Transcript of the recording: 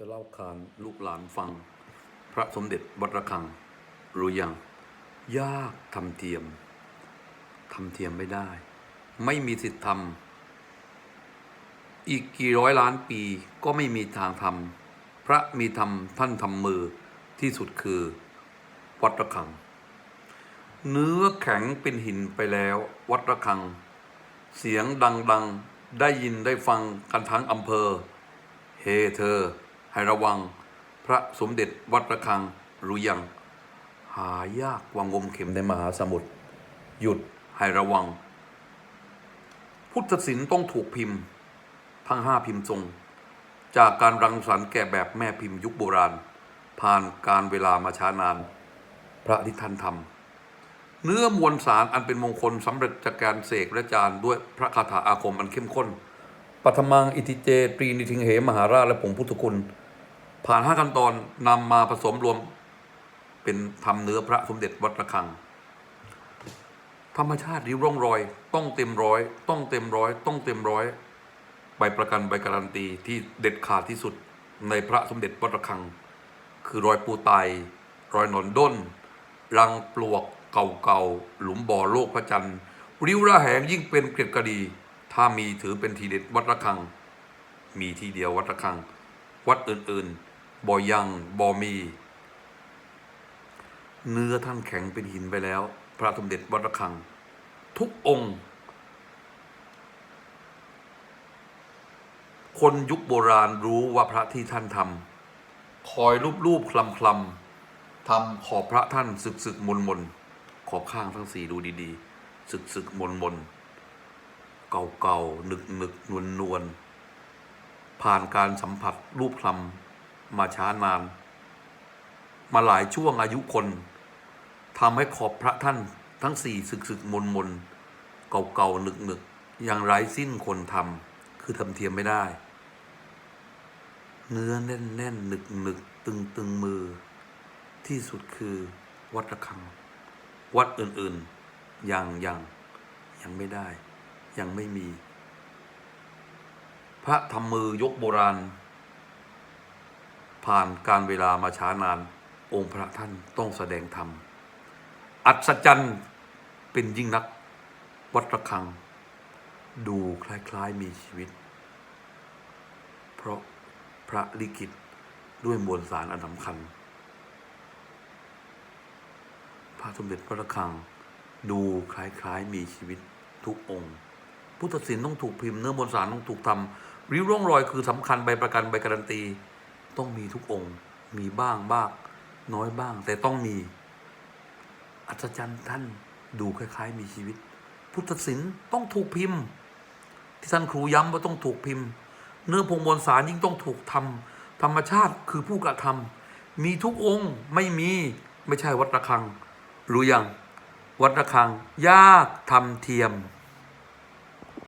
จะเล่าขานลูกหลานฟัง พระสมเด็จวัดระฆัง รู้ยัง ยากทำเทียมทำเทียมไม่ได้ ไม่มีสิทธิ์ทำอีกกี่ร้อยล้านปีก็ไม่มีทางทำพระมีธรรมท่านทำมือที่สุดคือวัดระฆัง เนื้อแข็งเป็นหินไปแล้ววัดระฆัง เสียงดังๆ ได้ยินได้ฟังกันทั้งอำเภอ เฮเธอ ให้ระวังพระสมเด็จวัดระฆังรู้ยัง หายากวังงมเข็มในมหาสมุทรหยุดให้ระวัง พุทธศิลป์ต้องถูกพิมพ์ ทั้งห้าพิมพ์ทรง จากการรังสรรค์แก่แบบแม่พิมพ์ยุคโบราณ ผ่านการเวลามาช้านาน พระที่ท่านทำเนื้อมวลสารอันเป็นมงคลสำเร็จจากการเสกและจารด้วยพระคาถาอาคมอันเข้มข้นปัทมังอิทิเจตรีนิทิงเหมหาราชและผงพุทธคุณ ผ่านห้าขั้นตอนนำมาผสมรวม เป็นทำเนื้อพระสมเด็จวัดระฆัง ธรรมชาติริ้วร่องรอย ต้องเต็มร้อย ต้องเต็มร้อย ต้องเต็มร้อยใบประกันใบการันตีที่เด็ดขาดที่สุดในพระสมเด็จวัดระฆัง คือรอยปูไตรอยหนอนด้น รังปลวกเก่าๆ หลุมบ่อโลกพระจันทร์ริ้วระแหงยิ่งเป็นเกล็ดกระดี ถ้ามีถือเป็นทีเด็ดวัดระฆัง มีทีเดียววัดระฆัง วัดอื่นๆ บ่อยังบ่มี เนื้อท่านแข็งเป็นหินไปแล้ว พระสมเด็จวัดระฆัง ทุกองค์ คนยุคโบราณรู้ว่าพระที่ท่านทำคอยรูปรูปๆคลำคลำทำขอบพระท่านสึกสึกมนมนขอบข้างทั้งสี่ดูดีๆ สึกสึกมนมนเก่าเก่าๆหนึกหนึกนวลนวลผ่านการสัมผัสรูปคลำ มาช้านาน มาหลายช่วงอายุคนทำให้ขอบพระท่านทั้งสี่สึกสึกมนมนๆเก่าๆหนึกหนึกๆยังไร้สิ้นคนทำคือทำเทียมไม่ได้ เนื้อแน่นแน่นหนึกหนึกตึงตึงมือ ที่สุดคือวัดระฆัง วัดอื่นๆอยังอยังยังไม่ได้ ยังไม่มี พระทำมือยกโบราณ ผ่านการเวลามาช้านาน องค์พระท่านต้องแสดงธรรม อัศจรรย์เป็นยิ่งนัก วัดระฆัง ดูคล้ายๆมีชีวิต เพราะพระลิขิตด้วยมวลสารอันสำคัญ พระสมเด็จพระระฆัง ดูคล้ายๆมีชีวิตทุกองค์ พุทธศิลป์ต้องถูกพิมพ์เนื้อมวลสารต้องถูกทำริ้วร่องรอยคือสำคัญใบประกันใบการันตี ต้องมีทุกองค์ มีบ้างบ้าง น้อยบ้าง แต่ต้องมี อัศจรรย์ท่านดูคล้าย ๆ มีชีวิต พุทธศิลป์ต้องถูกพิมพ์ ที่ท่านครูย้ำว่าต้องถูกพิมพ์ เนื้อพงมวลสารยิ่งต้องถูกทำธรรมชาติคือผู้กระทำมีทุกองค์ไม่มีไม่ใช่วัดระฆัง รู้ยังวัดระฆังยากทำเทียม